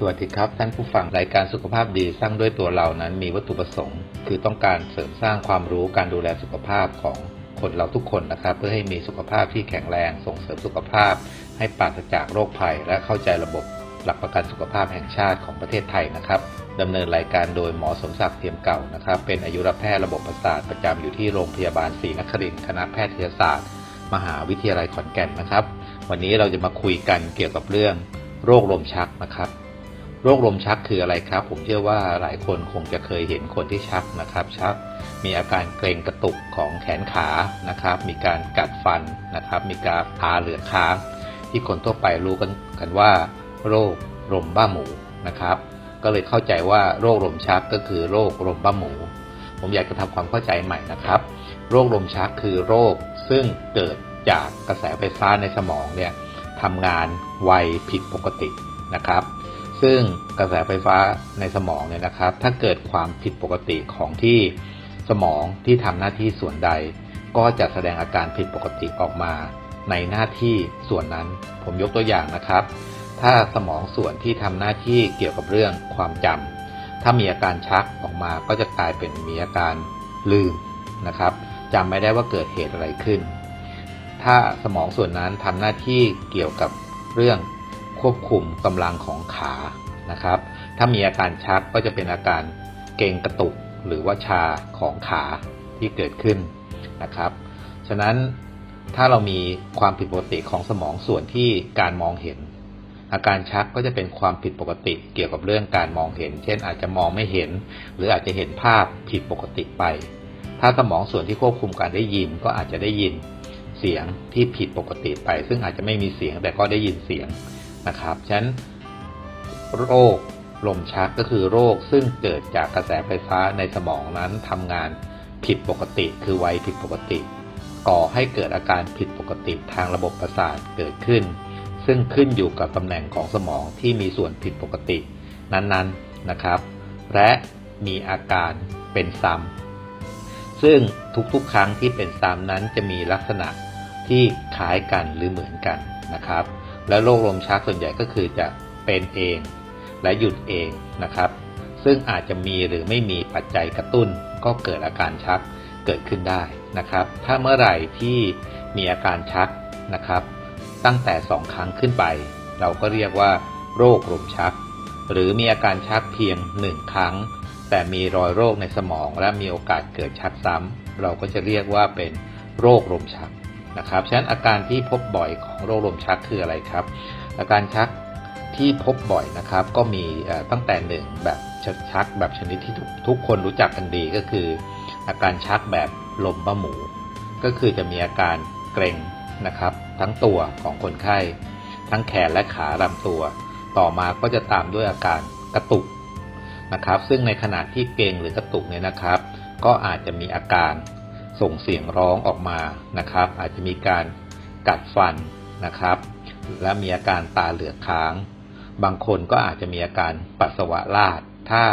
สวัสดีครับท่านผู้ฟังรายการสุขภาพดีสร้างด้วยตัวเรานั้นมีวัตถุประสงค์ คือต้องการเสริมสร้างความรู้การดูแลสุขภาพของคนเราทุกคนนะครับ เพื่อให้มีสุขภาพที่แข็งแรงส่งเสริมสุขภาพ ให้ปราศจากโรคภัย และเข้าใจระบบหลักประกันสุขภาพแห่งชาติของประเทศไทยนะครับดำเนินรายการโดยหมอสมศักดิ์เทียมเก่านะครับ เป็นอายุรแพทย์ระบบประสาทประจำอยู่ที่โรงพยาบาลศรีนครินทร์คณะแพทยศาสตร์ มหาวิทยาลัยขอนแก่นนะครับ วันนี้เราจะมาคุยกันเกี่ยวกับเรื่อง โรคลมชักนะครับ โรคลมชักคืออะไรครับ ผมเชื่อว่าหลายคนคงจะเคยเห็นคนที่ชักนะครับ ชักมีอาการเกร็งกระตุกของแขนขานะครับ มีการกัดฟันนะครับ มีการตาเหลือค้างที่คนทั่วไปรู้กันกันว่า โรคลมบ้าหมูนะครับ ก็เลยเข้าใจว่าโรคลมชักก็คือโรคลมบ้าหมู ผมอยากจะทำความเข้าใจใหม่นะครับ โรคลมชักคือโรคซึ่งเกิดจากกระแสไฟฟ้าในสมองเนี่ยทำงานไวผิดปกตินะครับ ซึ่งกระแสไฟฟ้าในสมองเนี่ยนะครับ ถ้าเกิดความผิดปกติของที่สมองที่ทำหน้าที่ส่วนใด ก็จะแสดงอาการผิดปกติออกมา ในหน้าที่ส่วนนั้น ผมยกตัวอย่างนะครับ ถ้าสมองส่วนที่ทำหน้าที่เกี่ยวกับเรื่องความจำถ้ามีอาการชักออกมาก็จะกลายเป็นมีอาการลืมนะครับจำไม่ได้ว่าเกิดเหตุอะไรขึ้น ถ้าสมองส่วนนั้นทำหน้าที่เกี่ยวกับเรื่อง ควบคุมกำลังของขานะครับ ถ้ามีอาการชักก็จะเป็นอาการเกร็งกระตุกหรือว่าชาของขาที่เกิดขึ้นนะครับ ฉะนั้นถ้าเรามีความผิดปกติของสมองส่วนที่การมองเห็น อาการชักก็จะเป็นความผิดปกติเกี่ยวกับเรื่องการมองเห็น เช่นอาจจะมองไม่เห็น หรืออาจจะเห็นภาพผิดปกติไป ถ้าสมองส่วนที่ควบคุมการได้ยินก็อาจจะได้ยินเสียงที่ผิดปกติไป ซึ่งอาจจะไม่มีเสียงแต่ก็ได้ยินเสียง นะครับฉะนั้นโรคลมชักก็คือโรคซึ่งเกิดจากกระแสไฟฟ้าในสมองนั้นทำงานผิดปกติ คือไวผิดปกติ ก่อให้เกิดอาการผิดปกติทางระบบประสาทเกิดขึ้น ซึ่งขึ้นอยู่กับตำแหน่งของสมองที่มีส่วนผิดปกติ นั้นๆนะครับ และมีอาการเป็นซ้ำซึ่งทุกๆ ครั้งที่เป็นซ้ำนั้นจะมีลักษณะที่คล้ายกันหรือเหมือนกันนะครับ และโรคลมชักส่วนใหญ่ก็คือจะเป็นเองและหยุดเองนะครับ ซึ่งอาจจะมีหรือไม่มีปัจจัยกระตุ้น ก็เกิดอาการชักเกิดขึ้นได้นะครับ ถ้าเมื่อไหร่ที่มีอาการชักนะครับ ตั้งแต่ 2 ครั้งขึ้นไป เราก็เรียกว่า โรคลมชัก หรือมีอาการชักเพียง 1 ครั้ง แต่มีรอยโรคในสมองและมีโอกาสเกิดชักซ้ำเราก็จะเรียกว่าเป็นโรคลมชัก นะครับ ฉะนั้นอาการที่พบบ่อยของโรคลมชักคืออะไรครับ อาการชักที่พบบ่อยนะครับ ก็มีตั้งแต่หนึ่งแบบชักแบบชนิดที่ทุกคนรู้จักกันดีก็คือ อาการชักแบบลมบ้าหมู ก็คือจะมีอาการเกร็งนะครับ ทั้งตัวของคนไข้ ทั้งแขนและขาลำตัว ต่อมาก็จะตามด้วยอาการกระตุกนะครับ ซึ่งในขณะที่เกร็งหรือกระตุกเนี่ยนะครับ ก็อาจจะมีอาการ ส่งเสียงร้องออกมานะครับ อาจจะมีการกัดฟันนะครับ และมีอาการตาเหลือกค้าง บางคนก็อาจจะมีอาการปัสสาวะราดถ้า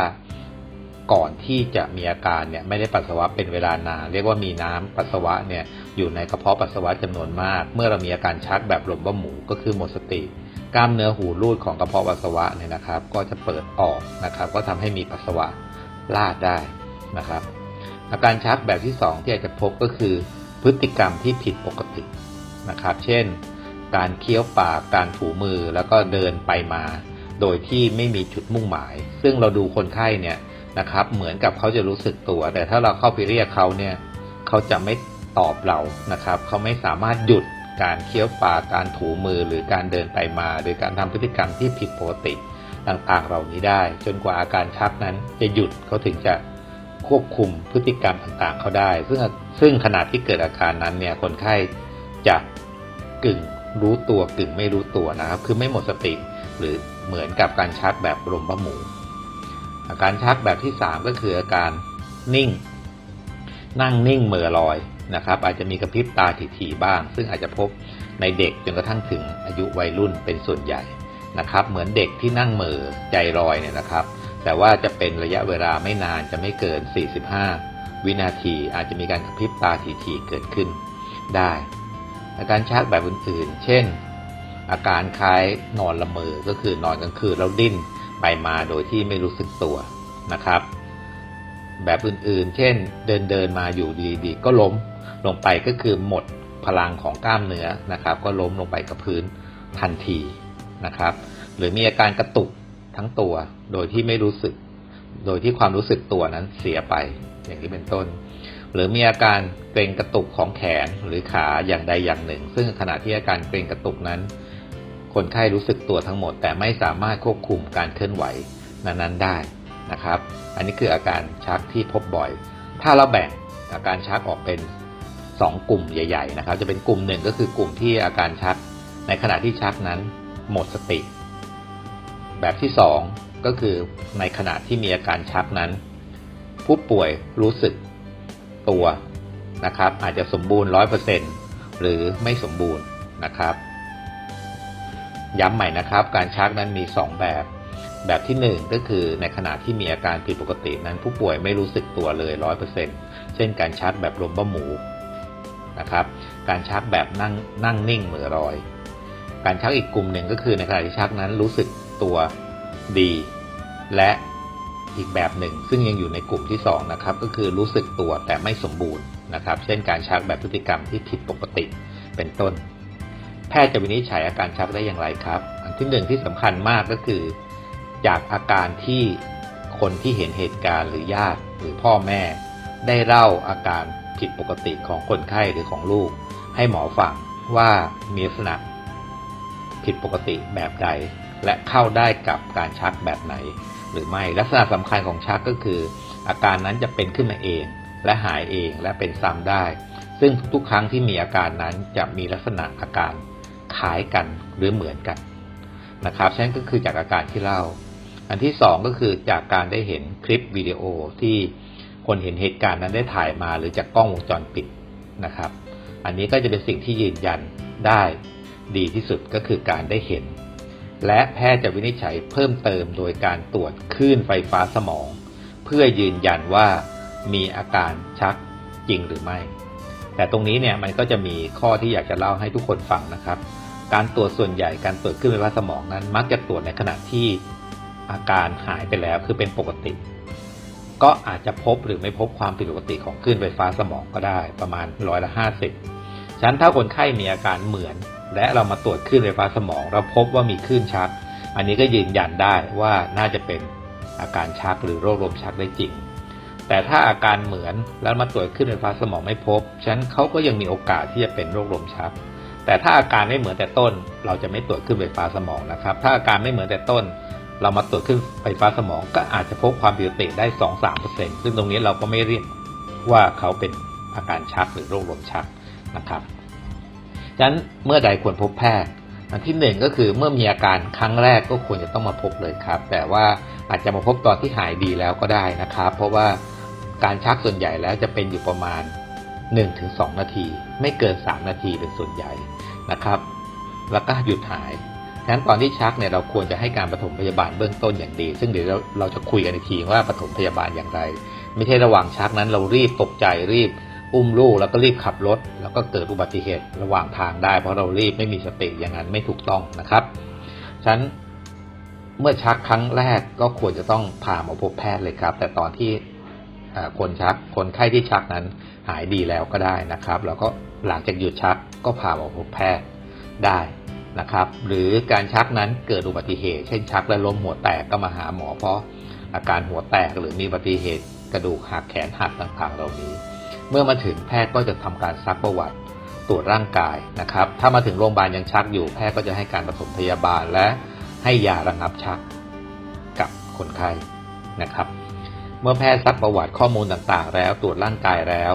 ก่อนที่จะมีอาการเนี่ยไม่ได้ปัสสาวะเป็นเวลานานเรียกว่ามีน้ำปัสสาวะเนี่ยอยู่ในกระเพาะปัสสาวะจำนวนมาก เมื่อเรามีอาการชักแบบลมบ้าหมูก็คือหมดสติ กล้ามเนื้อหูรูดของกระเพาะปัสสาวะเนี่ยนะครับ ก็จะเปิดออกนะครับ ก็ทำให้มีปัสสาวะราดได้นะครับ อาการชักแบบที่ 2 ที่อาจจะพบก็คือ พฤติกรรมที่ผิดปกตินะครับ เช่น การเคี้ยวปาก การถูมือแล้วก็เดินไปมา โดยที่ไม่มีจุดมุ่งหมาย ซึ่งเราดูคนไข้เนี่ยนะครับ เหมือนกับเขาจะรู้สึกตัว แต่ถ้าเราเข้าไปเรียกเขาเนี่ยเขาจะไม่ตอบเรานะครับ เขาไม่สามารถหยุดการเคี้ยวปาก การถูมือหรือการเดินไปมา หรือการทำพฤติกรรมที่ผิดปกติต่างๆ เหล่านี้ได้ จนกว่าอาการชักนั้นจะหยุดเขาถึงจะ ควบคุมพฤติกรรมต่างๆ เขาได้ ซึ่งซึ่งขณะที่เกิดอาการนั้นเนี่ยคนไข้จะกึ่งรู้ตัวกึ่งไม่รู้ตัวนะครับ คือไม่หมดสติหรือเหมือนกับการชักแบบลมบ้าหมู อาการชักแบบที่ 3 ก็คืออาการนิ่ง นั่งนิ่งเหม่อลอยนะครับ อาจจะมีกระพริบตาถี่ๆบ้าง ซึ่งอาจจะพบในเด็กจนกระทั่งถึงอายุวัยรุ่นเป็นส่วนใหญ่นะครับ เหมือนเด็กที่นั่งเหม่อใจลอยเนี่ยนะครับ แต่ว่าจะเป็นระยะเวลาไม่นานจะไม่เกิน 45 วินาทีอาจจะมีการกระพริบตาถี่ๆเกิดขึ้นได้ อาการชักแบบอื่นๆ เช่น อาการคล้ายนอนละเมอ ก็คือนอนกลางคืนแล้วดิ้นไปมาโดยที่ไม่รู้สึกตัวนะครับ แบบอื่นๆ เช่น เดินเดินๆมาอยู่ดีๆ ก็ล้มลงไปก็คือหมดพลังของกล้ามเนื้อนะครับ ก็ล้มลงไปกับพื้นทันทีนะครับ หรือมีอาการกระตุก ทั้งตัว โดยที่ไม่รู้สึก โดยที่ความรู้สึกตัวนั้นเสียไป อย่างนี้เป็นต้น หรือมีอาการเกร็งกระตุกของแขนหรือขาอย่างใดอย่างหนึ่ง ซึ่งขณะที่อาการเกร็งกระตุกนั้น คนไข้รู้สึกตัวทั้งหมด แต่ไม่สามารถควบคุมการเคลื่อนไหวนั้นๆได้นะครับ อันนี้คืออาการชักที่พบบ่อย ถ้าเราแบ่งอาการชักออกเป็น 2 กลุ่มใหญ่ ๆ นะครับ จะเป็นกลุ่มหนึ่งก็คือกลุ่มที่อาการชัก ในขณะที่ชักนั้น หมดสติ แบบที่ 2 ก็คือในขณะที่มีอาการชักนั้น ผู้ป่วยรู้สึกตัวนะครับ อาจจะสมบูรณ์ 100%หรือไม่สมบูรณ์นะครับ ย้ำใหม่นะครับ การชักนั้นมี 2 แบบ แบบที่ 1 ก็คือในขณะที่มีอาการผิดปกตินั้น ผู้ป่วยไม่รู้สึกตัวเลย 100%เช่นการชักแบบลมบ้าหมูนะครับการชักแบบนั่งนั่งนิ่งเหมือรอย การชักอีกกลุ่มหนึ่งก็คือในขณะที่ชักนั้นรู้สึก ตัวดี และอีกแบบหนึ่ง ซึ่งยังอยู่ในกลุ่มที่2นะครับก็คือรู้สึกตัวแต่ไม่สมบูรณ์นะครับ เช่นการชักแบบพฤติกรรมที่ผิดปกติเป็นต้น แพทย์จะวินิจฉัยอาการชักได้อย่างไรครับ อันที่หนึ่งที่สำคัญมากก็คือ จากอาการที่คนที่เห็นเหตุการณ์หรือญาติหรือพ่อแม่ ได้เล่าอาการผิดปกติของคนไข้หรือของลูก ให้หมอฟังว่ามีลักษณะผิดปกติแบบใด และเข้าได้กับการชักแบบไหน หรือไม่ลักษณะสำคัญของชักก็คือ อาการนั้นจะเป็นขึ้นมาเอง และหายเองและเป็นซ้ำได้ ซึ่งทุกครั้งที่มีอาการนั้นจะมีลักษณะอาการคล้ายกันหรือเหมือนกันนะครับฉะนั้นก็คือจากอาการที่เล่า อันที่สองก็คือจากการได้เห็นคลิปวิดีโอที่คนเห็นเหตุการณ์นั้นได้ถ่ายมาหรือจากกล้องวงจรปิดนะครับ อันนี้ก็จะเป็นสิ่งที่ยืนยันได้ดีที่สุดก็คือการได้เห็น และแพทย์จะวินิจฉัยเพิ่มเติมโดยการตรวจคลื่นไฟฟ้าสมอง เพื่อยืนยันว่ามีอาการชักจริงหรือไม่ แต่ตรงนี้เนี่ยมันก็จะมีข้อที่อยากจะเล่าให้ทุกคนฟังนะครับ การตรวจส่วนใหญ่การตรวจคลื่นไฟฟ้าสมองนั้น มักจะตรวจในขณะที่อาการหายไปแล้วคือเป็นปกติ ก็อาจจะพบหรือไม่พบความผิดปกติของคลื่นไฟฟ้าสมองก็ได้ประมาณร้อยละห้าสิบฉะนั้นถ้าคนไข้มีอาการเหมือน และเรามาตรวจคลื่นไฟฟ้าสมอง เราพบว่ามีคลื่นชัก อันนี้ก็ยืนยันได้ว่าน่าจะเป็นอาการชักหรือโรคลมชักได้จริง แต่ถ้าอาการเหมือนแล้วมาตรวจคลื่นไฟฟ้าสมองไม่พบฉะนั้นเขาก็ยังมีโอกาสที่จะเป็นโรคลมชัก แต่ถ้าอาการไม่เหมือนแต่ต้น เราจะไม่ตรวจคลื่นไฟฟ้าสมองนะครับ ถ้าอาการไม่เหมือนแต่ต้น เรามาตรวจขึ้นไฟฟ้าสมอง ก็อาจจะพบความผิดปกติได้ 2-3%ซึ่งตรงนี้เราก็ไม่เรียกว่าเขาเป็นอาการชักหรือโรคลมชักนะครับ ฉะนั้นเมื่อใดควรพบแพทย์ อันที่หนึ่งก็คือเมื่อมีอาการครั้งแรกก็ควรจะต้องมาพบเลยครับ แต่ว่าอาจจะมาพบตอนที่หายดีแล้วก็ได้นะครับ เพราะว่าการชักส่วนใหญ่แล้วจะเป็นอยู่ประมาณ 1-2 นาที ไม่เกิน 3 นาทีเป็นส่วนใหญ่นะครับ แล้วก็หยุดหายฉะนั้นตอนที่ชักเนี่ยเราควรจะให้การปฐมพยาบาลเบื้องต้นอย่างดี ซึ่งเดี๋ยวเราเราจะคุยกันอีกทีว่าปฐมพยาบาลอย่างไร ไม่ใช่ระหว่างชักนั้นเรารีบตกใจรีบ อุ้มลูกแล้วก็รีบขับรถ แล้วก็เกิดอุบัติเหตุระหว่างทางได้ เพราะเรารีบไม่มีสติอย่างนั้นไม่ถูกต้องนะครับฉะนั้นเมื่อชักครั้งแรกก็ควรจะต้องพามาพบแพทย์เลยครับ แต่ตอนที่คนชักคนไข้ที่ชักนั้นหายดีแล้วก็ได้นะครับ แล้วก็หลังจากหยุดชักก็พามาพบแพทย์ได้นะครับ หรือการชักนั้นเกิดอุบัติเหตุ เช่นชักและล้มหัวแตกก็มาหาหมอเพราะอาการหัวแตกหรือมีอุบัติเหตุกระดูกหักแขนหักต่างๆ เหล่านี้ เมื่อมาถึงแพทย์ก็จะทำการซักประวัติตรวจร่างกายนะครับ ถ้ามาถึงโรงพยาบาลยังชักอยู่แพทย์ก็จะให้การปฐมพยาบาลและให้ยาระงับชักกับคนไข้นะครับ เมื่อแพทย์ซักประวัติข้อมูลต่างๆ แล้วตรวจร่างกายแล้ว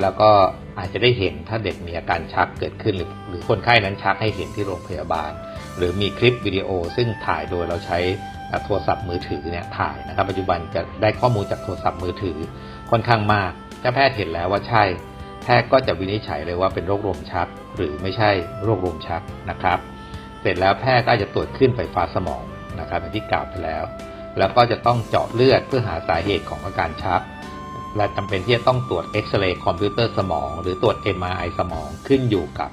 แล้วก็อาจจะได้เห็นถ้าเด็กมีอาการชักเกิดขึ้นหรือหรือคนไข้นั้นชักให้เห็นที่โรงพยาบาล หรือมีคลิปวิดีโอ ซึ่งถ่ายโดยเราใช้โทรศัพท์มือถือเนี่ยถ่ายนะครับ ปัจจุบันจะได้ข้อมูลจากโทรศัพท์มือถือค่อนข้างมาก ถ้าแพทย์เห็นแล้วว่าใช่ แพทย์ก็จะวินิจฉัยเลยว่าเป็นโรคลมชัก หรือไม่ใช่โรคลมชักนะครับ เสร็จแล้วแพทย์ก็จะตรวจขึ้นไฟฟ้าสมองนะครับอย่างที่กล่าวไปแล้ว แล้วก็จะต้องเจาะเลือดเพื่อหาสาเหตุของอาการชัก และจำเป็นที่จะต้องตรวจเอ็กซเรย์คอมพิวเตอร์สมอง หรือตรวจ MRI สมองขึ้นอยู่กับ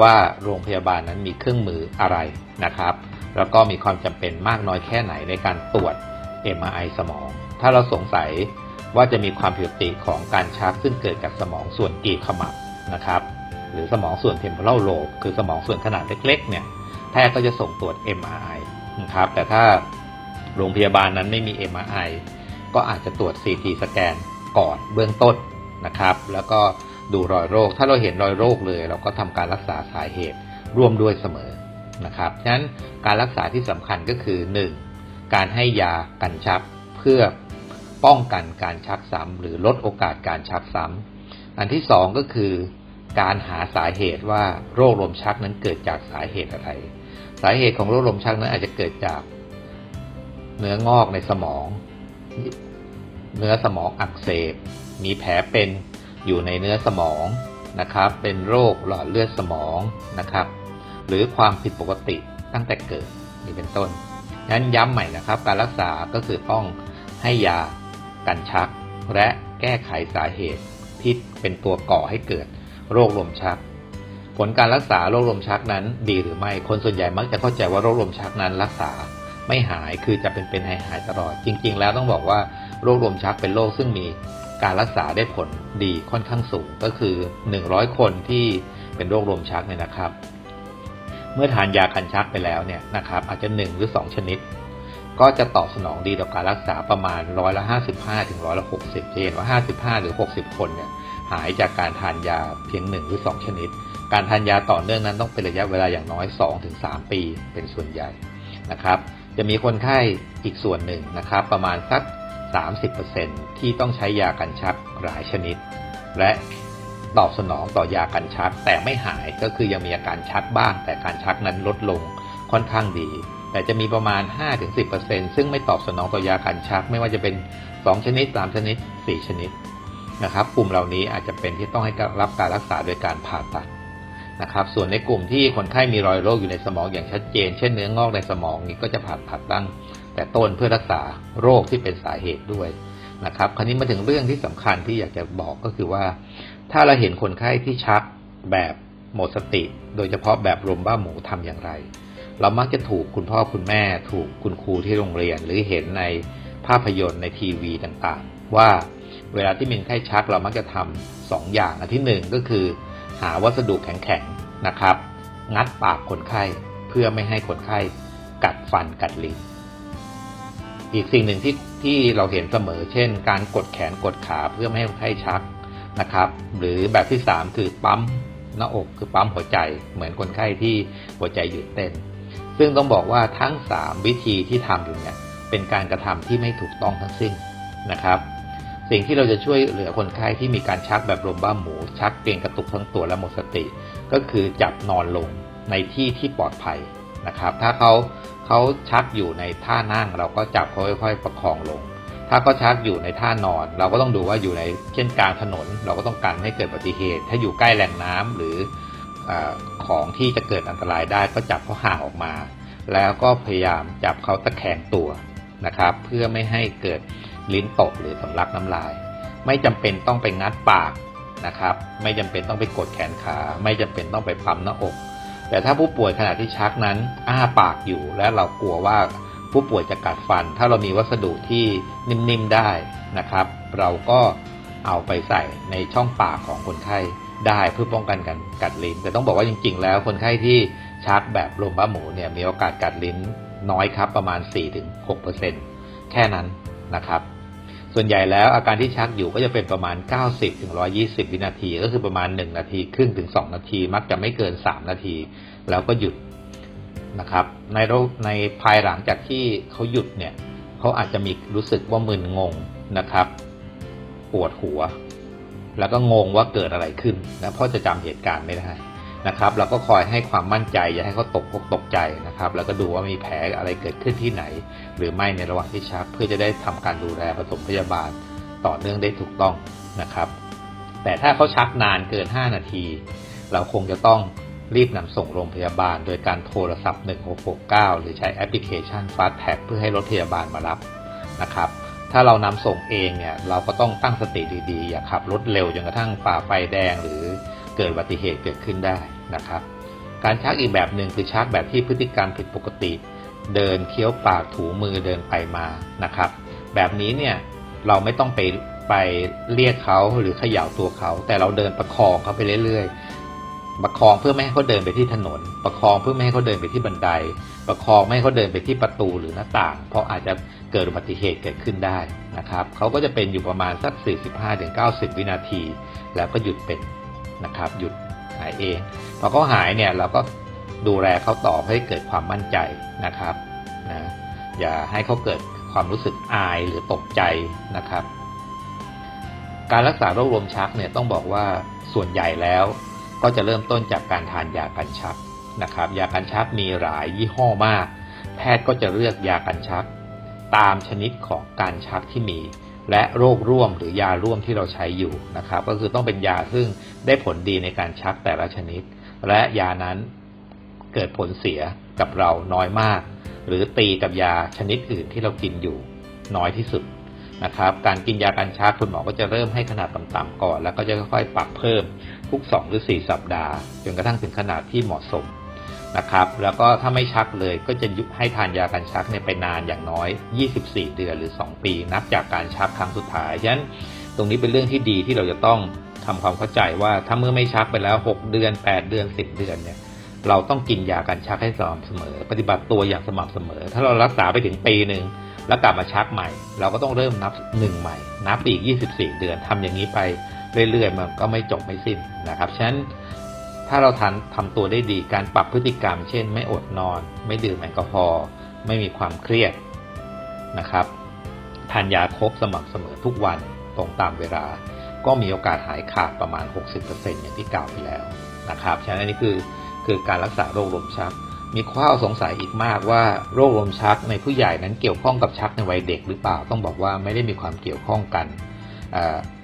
ว่าโรงพยาบาลนั้นมีเครื่องมืออะไรนะครับ แล้วก็มีความจำเป็นมากน้อยแค่ไหนในการตรวจ MRI สมอง ถ้าเราสงสัย ว่าจะมีความผิดปกติของการชักซึ่งเกิดจากสมองส่วนกีบขมับนะครับ หรือสมองส่วน temporal lobe คือสมองส่วนขนาดเล็กๆ เนี่ยแพทย์ก็จะส่งตรวจ MRI นะครับ แต่ถ้าโรงพยาบาลนั้นไม่มี MRI ก็อาจจะตรวจ CT สแกนก่อนเบื้องต้นนะครับ แล้วก็ดูรอยโรค ถ้าเราเห็นรอยโรคเลย เราก็ทำการรักษาสาเหตุร่วมด้วยเสมอนะครับฉะนั้นการรักษาที่สำคัญก็คือ 1. การให้ยากันชักเพื่อ ป้องกันการชักซ้ำหรือลดโอกาสการชักซ้ำอันที่สองก็คือการหาสาเหตุว่าโรคลมชักนั้นเกิดจากสาเหตุอะไร สาเหตุของโรคลมชักนั้นอาจจะเกิดจาก เนื้องอกในสมอง เนื้อสมองอักเสบ มีแผลเป็นอยู่ในเนื้อสมองนะครับ เป็นโรคหลอดเลือดสมองนะครับ หรือความผิดปกติตั้งแต่เกิดนี่เป็นต้นงั้นย้ำใหม่นะครับ การรักษาก็คือต้องให้ยา กันชัก และแก้ไขสาเหตุที่เป็นตัวก่อให้เกิด โรคลมชัก ผลการรักษาโรคลมชักนั้นดีหรือไม่ คนส่วนใหญ่มักจะเข้าใจว่าโรคลมชักนั้นรักษาไม่หายคือจะเป็นเป็นหายหายตลอด จริง ๆ แล้วต้องบอกว่าโรคลมชักเป็นโรคซึ่งมีการรักษาได้ผลดีค่อนข้างสูงก็คือ 100 คนที่เป็นโรคลมชักเนี่ยนะครับ เมื่อทานยาคันชักไปแล้วเนี่ยนะครับอาจจะ 1 หรือ 2 ชนิด ก็จะตอบสนองดีต่อการรักษาประมาณร้อยละ55ถึงร้อยละ60จะเห็นว่า 55 หรือ 60 คนเนี่ยหายจากการทานยาเพียง 1 หรือ 2 ชนิด การทานยาต่อเนื่องนั้นต้องเป็นระยะเวลาอย่างน้อย 2-3 ปีเป็นส่วนใหญ่นะครับ จะมีคนไข้อีกส่วนหนึ่งนะครับ ประมาณสัก 30%ที่ต้องใช้ยากันชักหลายชนิด และตอบสนองต่อยากันชักแต่ไม่หายก็คือยังมีอาการชักบ้าง แต่การชักนั้นลดลงค่อนข้างดี แต่จะมีประมาณ 5-10%ซึ่งไม่ตอบสนองต่อยากันชัก ไม่ว่าจะเป็น 2 ชนิด 3 ชนิด 4 ชนิดนะครับ กลุ่มเหล่านี้อาจจะเป็นที่ต้องให้รับการรักษาโดยการผ่าตัดนะครับ ส่วนในกลุ่มที่คนไข้มีรอยโรคอยู่ในสมองอย่างชัดเจน เช่นเนื้องอกในสมองนี้ก็จะผ่าตัดตั้ง แต่ต้นเพื่อรักษาโรคที่เป็นสาเหตุด้วยนะครับ คราวนี้มาถึงเรื่องที่สำคัญที่อยากจะบอกก็คือว่า ถ้าเราเห็นคนไข้ที่ชักแบบหมดสติ โดยเฉพาะแบบลมบ้าหมูทำอย่างไร เรามักจะถูกคุณพ่อคุณแม่ ถูกคุณครูที่โรงเรียน หรือเห็นในภาพยนตร์ในทีวีต่างๆ ว่าเวลาที่มีคนไข้ชักเรามักจะทำสองอย่างอันที่หนึ่งก็คือ หาวัสดุแข็งๆนะครับ งัดปากคนไข้เพื่อไม่ให้คนไข้กัดฟันกัดลิ้นอีกสิ่งหนึ่งที่ที่เราเห็นเสมอ เช่น การกดแขนกดขาเพื่อไม่ให้คนไข้ชักนะครับ หรือแบบที่สามคือปั๊มหน้าอกคือปั๊มหัวใจ เหมือนคนไข้ที่หัวใจหยุดเต้น ซึ่งต้องบอกว่าทั้งสามวิธีที่ทำอยู่เนี่ยเป็นการกระทำที่ไม่ถูกต้องทั้งสิ้นนะครับ สิ่งที่เราจะช่วยเหลือคนไข้ที่มีการชักแบบลมบ้าหมู ชักเกร็งกระตุกทั้งตัวและหมดสติ ก็คือจับนอนลงในที่ที่ปลอดภัยนะครับ ถ้าเขาเขาชักอยู่ในท่านั่งเราก็จับเขาค่อยๆประคองลง ถ้าเขาชักอยู่ในท่านอน เราก็ต้องดูว่าอยู่ในเช่นกลางถนน เราก็ต้องการให้เกิดอุบัติเหตุ ถ้าอยู่ใกล้แหล่งน้ำหรือ ของที่จะเกิดอันตรายได้ก็จับเขาห่างออกมา แล้วก็พยายามจับเขาตะแคงตัวนะครับ เพื่อไม่ให้เกิดลิ้นตกหรือสำลักน้ำลาย ไม่จำเป็นต้องไปงัดปากนะครับ ไม่จำเป็นต้องไปกดแขนขา ไม่จำเป็นต้องไปปั๊มหน้าอก แต่ถ้าผู้ป่วยขณะที่ชักนั้น อ้าปากอยู่และเรากลัวว่าผู้ป่วยจะกัดฟัน ถ้าเรามีวัสดุที่นิ่มๆได้นะครับ เราก็เอาไปใส่ในช่องปากของคนไข้ ได้เพื่อป้องกันการกัดลิ้น แต่ต้องบอกว่าจริง ๆ แล้วคนไข้ที่ชักแบบลมบ้าหมูเนี่ยมีโอกาสกัดลิ้นน้อยครับประมาณ 4-6%แค่นั้นนะครับ ส่วนใหญ่แล้วอาการที่ชักอยู่ก็จะเป็นประมาณ 90ถึง120 วินาที ก็คือประมาณ 1 นาทีครึ่งถึง 2 นาที มักจะไม่เกิน 3 นาที แล้วก็หยุดนะครับ ในโรคในภายหลังจากที่เขาหยุดเนี่ยเขาอาจจะมีรู้สึกว่ามึนงงนะครับ ปวดหัว แล้วก็งงว่าเกิดอะไรขึ้นนะเพราะจะจำเหตุการณ์ไม่ได้นะครับ เราก็คอยให้ความมั่นใจอย่าให้เขาตกอกตกใจนะครับ แล้วก็ดูว่ามีแผลอะไรเกิดขึ้นที่ไหน หรือไม่ในระหว่างที่ชัก เพื่อจะได้ทำการดูแลผสมพยาบาลต่อเนื่องได้ถูกต้องนะครับ แต่ถ้าเขาชักนานเกิน 5 นาที เราคงจะต้องรีบนำส่งโรงพยาบาล โดยการโทรศัพท์ 1669 หรือใช้แอปพลิเคชัน Fast Tag เพื่อให้รถพยาบาลมารับนะครับ ถ้าเรานำส่งเองเนี่ยเราก็ต้องตั้งสติดีๆ อย่าขับรถเร็วจนกระทั่งฝ่าไฟแดงหรือเกิดอุบัติเหตุเกิดขึ้นได้นะครับ การชักอีกแบบหนึ่งคือชักแบบที่พฤติกรรมผิดปกติ เดินเคี้ยวปากถูมือเดินไปมานะครับ แบบนี้เนี่ยเราไม่ต้องไปไปเรียกเขาหรือเขย่าตัวเขา แต่เราเดินประคองเขาไปเรื่อย ประคองเพื่อไม่ให้เขาเดินไปที่ถนน ประคองเพื่อไม่ให้เขาเดินไปที่บันได ประคองไม่ให้เขาเดินไปที่ประตูหรือหน้าต่าง เพราะอาจจะเกิดอุบัติเหตุเกิดขึ้นได้นะครับเขาก็จะเป็นอยู่ประมาณสัก 45-90 วินาที แล้วก็หยุดเป็นนะครับหยุดหายเองพอเขาหายเนี่ยเราก็ดูแลเขาต่อให้เกิดความมั่นใจนะครับนะอย่าให้เขาเกิดความรู้สึกอายหรือตกใจนะครับ การรักษาโรคลมชักเนี่ยต้องบอกว่าส่วนใหญ่แล้ว ก็จะเริ่มต้นจากการทานยากันชักนะครับ ยากันชักมีหลายยี่ห้อมาก แพทย์ก็จะเลือกยากันชัก ตามชนิดของการชักที่มี และโรคร่วมหรือยาร่วมที่เราใช้อยู่นะครับ ก็คือต้องเป็นยาซึ่งได้ผลดีในการชักแต่ละชนิด และยานั้นเกิดผลเสียกับเราน้อยมาก หรือตีกับยาชนิดอื่นที่เรากินอยู่น้อยที่สุดนะครับการกินยากันชักคุณหมอก็จะเริ่มให้ขนาดต่ำๆก่อน แล้วก็จะค่อยๆปรับเพิ่ม ทุก 2 หรือ 4 สัปดาห์จนกระทั่งถึงขนาดที่เหมาะสมนะครับ แล้วก็ถ้าไม่ชักเลยก็จะยุให้ทานยากันชักเนี่ยไปนานอย่างน้อย 24 เดือนหรือ 2 ปี นับจากการชักครั้งสุดท้ายฉะนั้นตรงนี้เป็นเรื่องที่ดีที่เราจะต้องทำความเข้าใจว่าถ้าเมื่อไม่ชักไปแล้ว 6 เดือน 8 เดือน 10 เดือนเนี่ยเราต้องกินยากันชักให้สม่ำเสมอ ปฏิบัติตัวอย่างสม่ำเสมอ ถ้าเรารักษาไปถึงปีหนึ่งแล้วกลับมาชักใหม่ เราก็ต้องเริ่มนับหนึ่งใหม่ นับอีก 24 เดือนทำอย่างนี้ไป เรื่อยๆมันก็ไม่จบไม่สิ้นนะครับฉะนั้นถ้าเราทันทำตัวได้ดีการปรับพฤติกรรม เช่น ไม่อดนอน ไม่ดื่มแอลกอฮอล์ไม่มีความเครียดนะครับทานยาครบสม่ำเสมอทุกวันตรงตามเวลา ก็มีโอกาสหายขาดประมาณ 60%อย่างที่กล่าวไปแล้วนะครับฉะนั้นนนี้คือคือการรักษาโรคลมชัก มีข้อสงสัยอีกมากว่าโรคลมชักในผู้ใหญ่นั้นเกี่ยวข้องกับชักในวัยเด็กหรือเปล่าต้องบอกว่าไม่ได้มีความเกี่ยวข้องกัน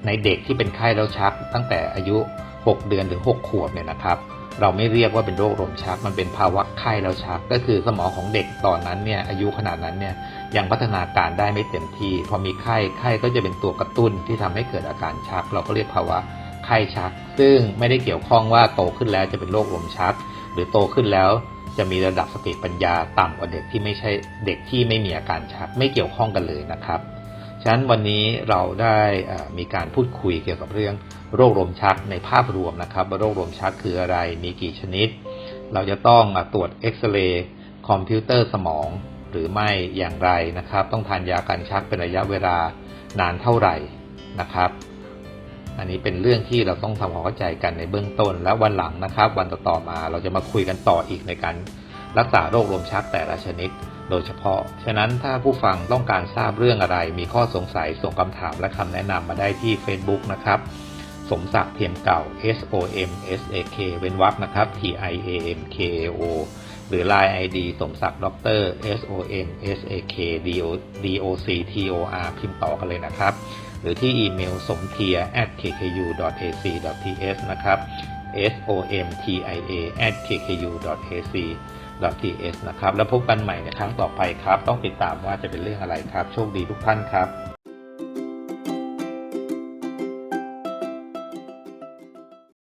ในเด็กที่เป็นไข้แล้วชัก ตั้งแต่อายุ 6 เดือนถึง 6 ขวบเนี่ยนะครับ เราไม่เรียกว่าเป็นโรคลมชัก มันเป็นภาวะไข้แล้วชัก ก็คือสมองของเด็กตอนนั้นเนี่ยอายุขนาดนั้นเนี่ยยังพัฒนาการได้ไม่เต็มที่ พอมีไข้ไข้ก็จะเป็นตัวกระตุ้นที่ทำให้เกิดอาการชัก เราก็เรียกภาวะไข้ชัก ซึ่งไม่ได้เกี่ยวข้องว่าโตขึ้นแล้วจะเป็นโรคลมชัก หรือโตขึ้นแล้วจะมีระดับสติปัญญาต่ำกว่าเด็กที่ไม่ใช่เด็กที่ไม่มีอาการชัก ไม่เกี่ยวข้องกันเลยนะครับ ฉะนั้นวันนี้เราได้มีการพูดคุยเกี่ยวกับเรื่องโรคลมชักในภาพรวมนะครับว่าโรคลมชักคืออะไรมีกี่ชนิด เราจะต้องตรวจเอ็กซเรย์คอมพิวเตอร์สมองหรือไม่อย่างไรนะครับ ต้องทานยากันชักเป็นระยะเวลานานเท่าไหร่นะครับ อันนี้เป็นเรื่องที่เราต้องทำความเข้าใจกันในเบื้องต้น แล้ววันหลังนะครับ วันต่อๆมาเราจะมาคุยกันต่ออีกในการรักษาโรคลมชักแต่ละชนิด โดยเฉพาะ ฉะนั้นถ้าผู้ฟังต้องการทราบเรื่องอะไร มีข้อสงสัยส่งคำถามและคำแนะนำมาได้ที่ Facebook นะครับ สมศักดิ์เทียมเก่า S O M S A K เว้นวรรคนะครับ T I A M K A O หรือ Line ID สมศักดิ์ด็อกเตอร์ S O M S A K D O D O C T O R พิมพ์ต่อกันเลยนะครับ หรือที่อีเมลสมเทีย at kkU ac th นะครับ s o m t i a at kkU ac .ts นะครับ แล้วพบกันใหม่ในครั้งต่อไปครับ ต้องติดตามว่าจะเป็นเรื่องอะไรครับ โชคดีทุกท่านครับ